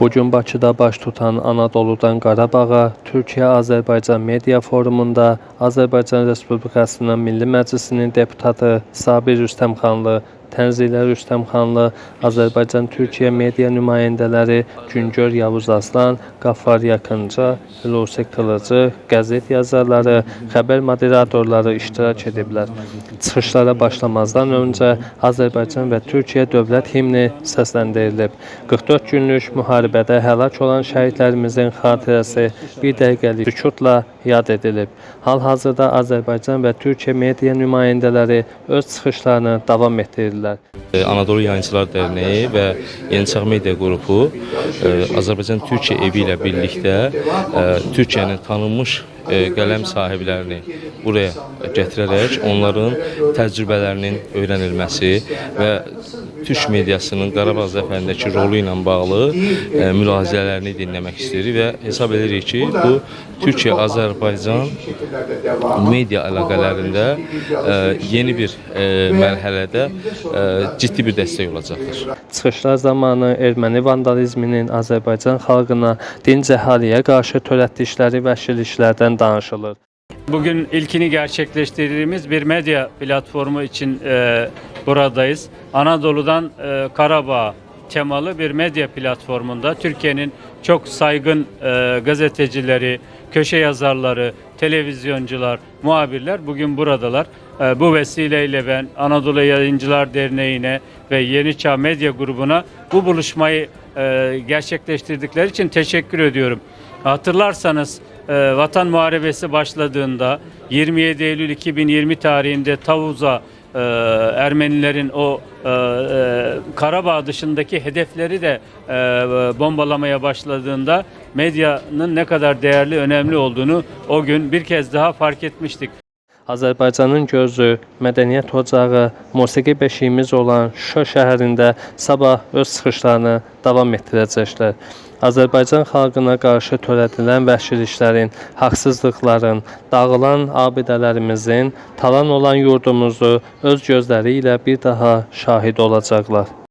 Bugün Bakıda baş tutan Anadoludan Qarabağa Türkiyə-Azərbaycan Media Forumunda Azərbaycan Respublikasının Milli Məclisinin deputatı Sabir Rüstəmxanlı, Tənzilə Rüstəmxanlı, Azərbaycan Türkiyə media nümayəndələri Güngör Yavuz Aslan, Qaffar Yakınca, Hulusi Qılıcı, qəzet yazarları, xəbər moderatorları iştirak ediblər. Çıxışlara başlamazdan öncə Azərbaycan və Türkiyə dövlət himni səsləndirilib. 44 günlük müharibədə həlak olan şəhidlərimizin xatirəsi bir dəqiqəlik sükutla yad edilib. Hal-hazırda Azərbaycan və Türkiyə media nümayəndələri öz çıxışlarını davam etdirirlər. Ee, Anadolu Yayıncılar Dərneyi və Yeniçaq Media Qrupu e, Azərbaycan Türkiyə evi ilə birlikdə e, Türkiyənin tanınmış qələm sahiblərini buraya gətirərək onların təcrübələrinin öyrənilməsi və Türk mediasının Qarabağ zəfərindəki rolu ilə bağlı e, mülahizələrini dinləmək istəyirik və hesab edirik ki, bu Türkiyə-Azərbaycan media əlaqələrində e, yeni bir e, mərhələdə e, ciddi bir dəstək olacaqdır. Çıxışlar zamanı erməni vandalizminin Azərbaycan xalqına, dinc əhaliyə qarşı törətdikləri vəhşiliklərdən danışılır. Bugün ilkini gerçekleştirdiğimiz bir medya platformu için e, buradayız. Anadolu'dan e, Karabağ temalı bir medya platformunda Türkiye'nin çok saygın e, gazetecileri, köşe yazarları, televizyoncular, muhabirler bugün buradalar. E, bu vesileyle ben Anadolu Yayıncılar Derneği'ne ve Yeni Çağ Medya Grubu'na bu buluşmayı e, gerçekleştirdikleri için teşekkür ediyorum. Hatırlarsanız e, Vatan Muharebesi başladığında 27 Eylül 2020 tarihinde Tavuz'a e, Ermenilerin o e, e, Karabağ dışındaki hedefleri de e, bombalamaya başladığında medyanın ne kadar değerli, önemli olduğunu o gün bir kez daha fark etmiştik. Azərbaycanın gözü, mədəniyyət ocağı, musiqi beşiyimiz olan Şuşa şəhərində sabah öz çıxışlarını davam etdirəcəklər. Azərbaycan xalqına qarşı törədilən vəhşiliklərin, haqsızlıqların, dağılan abidələrimizin, talan olan yurdumuzu öz gözləri ilə bir daha şahid olacaqlar.